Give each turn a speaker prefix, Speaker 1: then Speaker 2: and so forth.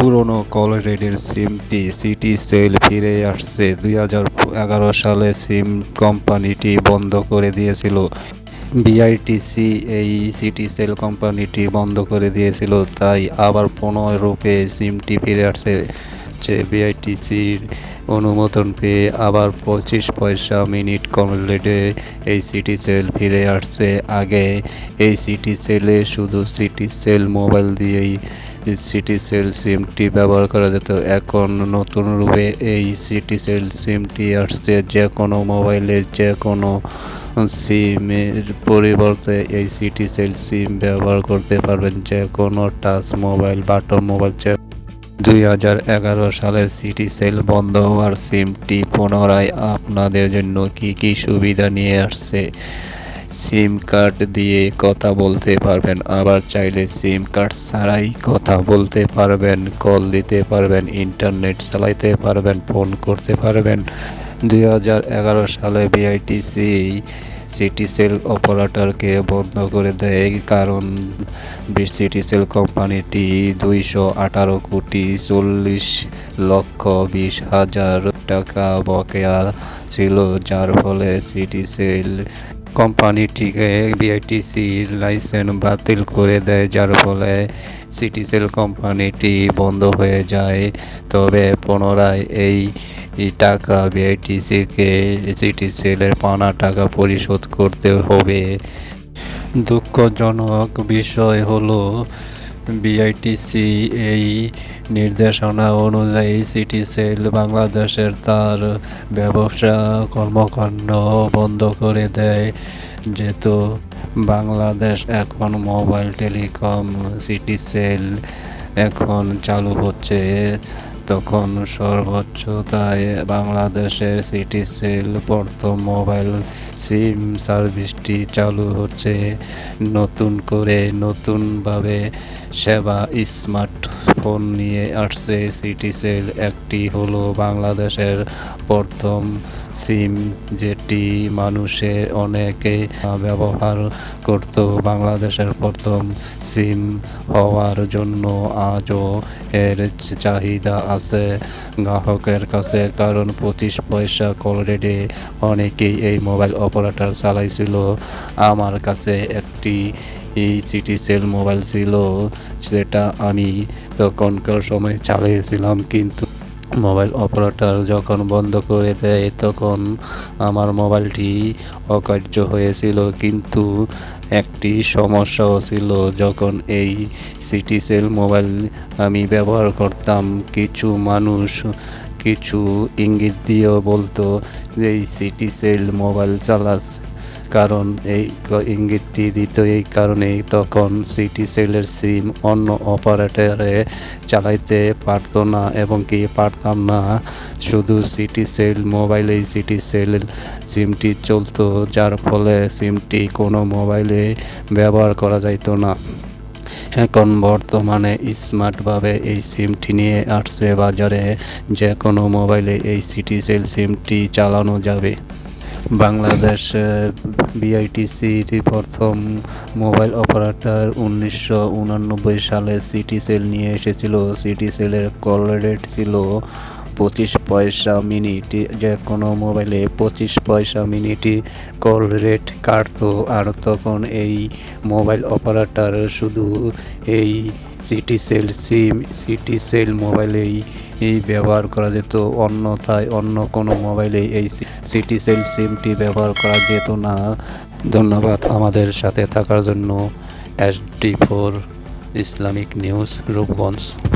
Speaker 1: পুরনো কল রেডের সিমটি সিটি সেল ফিরে আসছে। দুই হাজার এগারো সালে সিম কোম্পানিটি বন্ধ করে দিয়েছিল। বিআইটিসি এই সিটি সেল কোম্পানিটি বন্ধ করে দিয়েছিল, তাই আবার পুনরূপে সিমটি ফিরে আসছে। বিআইটিসির অনুমোদন পেয়ে আবার পঁচিশ পয়সা মিনিট কম রেটে এই সিটি সেল ফিরে আসছে। আগে এই সিটি সেলে শুধু সিটি সেল মোবাইল দিয়েই সিটি সেল সিমটি ব্যবহার করা যেত। এখন নতুন রূপে এই সিটি সেল সিমটি আসছে যে কোনো মোবাইলে যে কোনো সিমের পরিবর্তে এই সিটি সেল সিম ব্যবহার করতে পারবেন যে কোনো টাচ মোবাইল বাটন মোবাইল যে দুই হাজার এগারো সালের সিটি সেল বন্ধ হওয়ার সিমটি পুনরায় আপনাদের জন্য কি কি সুবিধা নিয়ে আসছে? সিম কার্ড দিয়ে কথা বলতে পারবেন, আবার চাইলে সিম কার্ড ছাড়াই কথা বলতে পারবেন, কল দিতে পারবেন, ইন্টারনেট চালাইতে পারবেন, ফোন করতে পারবেন। দুই হাজার এগারো সালে বিআইটিসি সিটি সেল অপারেটরকে বন্ধ করে দেয়, কারণ সিটি সেল কোম্পানিটি দুইশো আঠারো কোটি চল্লিশ লক্ষ বিশ হাজার টাকা বকেয়া ছিল, যার ফলে সিটি সেল কোম্পানিটিকে বিআইটিসি লাইসেন্স বাতিল করে দেয়, যার ফলে সিটিসেল কোম্পানিটি বন্ধ হয়ে যায়। তবে পুনরায় এই টাকা বিআইটিসিকে সিটিসেলের সেলের পাওনা টাকা পরিশোধ করতে হবে। দুঃখজনক বিষয় হলো বিআইটিসি এই নির্দেশনা অনুযায়ী সিটি সেল বাংলাদেশের তার ব্যবসা কর্মকাণ্ড বন্ধ করে দেয়। যেহেতু বাংলাদেশ এখন মোবাইল টেলিকম, সিটি সেল এখন চালু হচ্ছে, তখন সর্বোচ্চ তাই বাংলাদেশের সিটি সেল প্রথম মোবাইল সিম সার্ভিসটি চালু হচ্ছে। নতুন করে নতুনভাবে সেবা স্মার্টফোন নিয়ে আসছে সিটি সেল। একটি হলো বাংলাদেশের প্রথম সিম যেটি মানুষের অনেকে ব্যবহার করত। বাংলাদেশের প্রথম সিম হওয়ার জন্য আজও এর চাহিদা আছে গ্রাহকের কাছে, কারণ পঁচিশ পয়সা কল রেটে অনেকেই এই মোবাইল অপারেটর চালাইছিল। আমার কাছে একটি এই সিটি সেল মোবাইল ছিল সেটা আমি তখনকার সময় চালিয়েছিলাম, কিন্তু মোবাইল অপারেটর যখন বন্ধ করে দেয়, তখন আমার মোবাইলটি অকার্য হয়েছিল। কিন্তু একটি সমস্যাও ছিল, যখন এই সিটি সেল মোবাইল আমি ব্যবহার করতাম, কিছু মানুষ কিছু ইঙ্গিত দিয়েও বলতো যে, এই সিটি সেল মোবাইল চালাস। কারণ এই ইঙ্গিতটি দিত এই কারণেই তখন সিটি সেলের সিম অন্য অপারেটরে চালাইতে পারতো না এবং কি পারতাম না। শুধু সিটি সেল মোবাইলেই সিটি সেল সিমটি চলতো, যার ফলে সিমটি কোনো মোবাইলে ব্যবহার করা যাইতো না। এখন বর্তমানে স্মার্টভাবে এই সিমটি নিয়ে আসছে বাজারে যে কোনো মোবাইলে এই সিটি সেল সিমটি চালানো যাবে। বাংলাদেশ বিআইটিসির প্রথম মোবাইল অপারেটর উনিশশো সালে সিটি সেল নিয়ে এসেছিল। সিটি সেলের কল রেট ছিল পঁচিশ পয়সা মিনিট, যে কোনো মোবাইলে পঁচিশ পয়সা মিনিটই কল রেট কাটতো। আর তখন এই মোবাইল অপারেটর শুধু এই City Cell, SIM, City Cell মোবাইলেই ব্যবহার করা যেত। অন্যথায় অন্য কোনো মোবাইলে এই সিটি সেল সিমটি ব্যবহার করা যেত না। ধন্যবাদ আমাদের সাথে থাকার জন্য। S D four, Islamic news, Rupganj.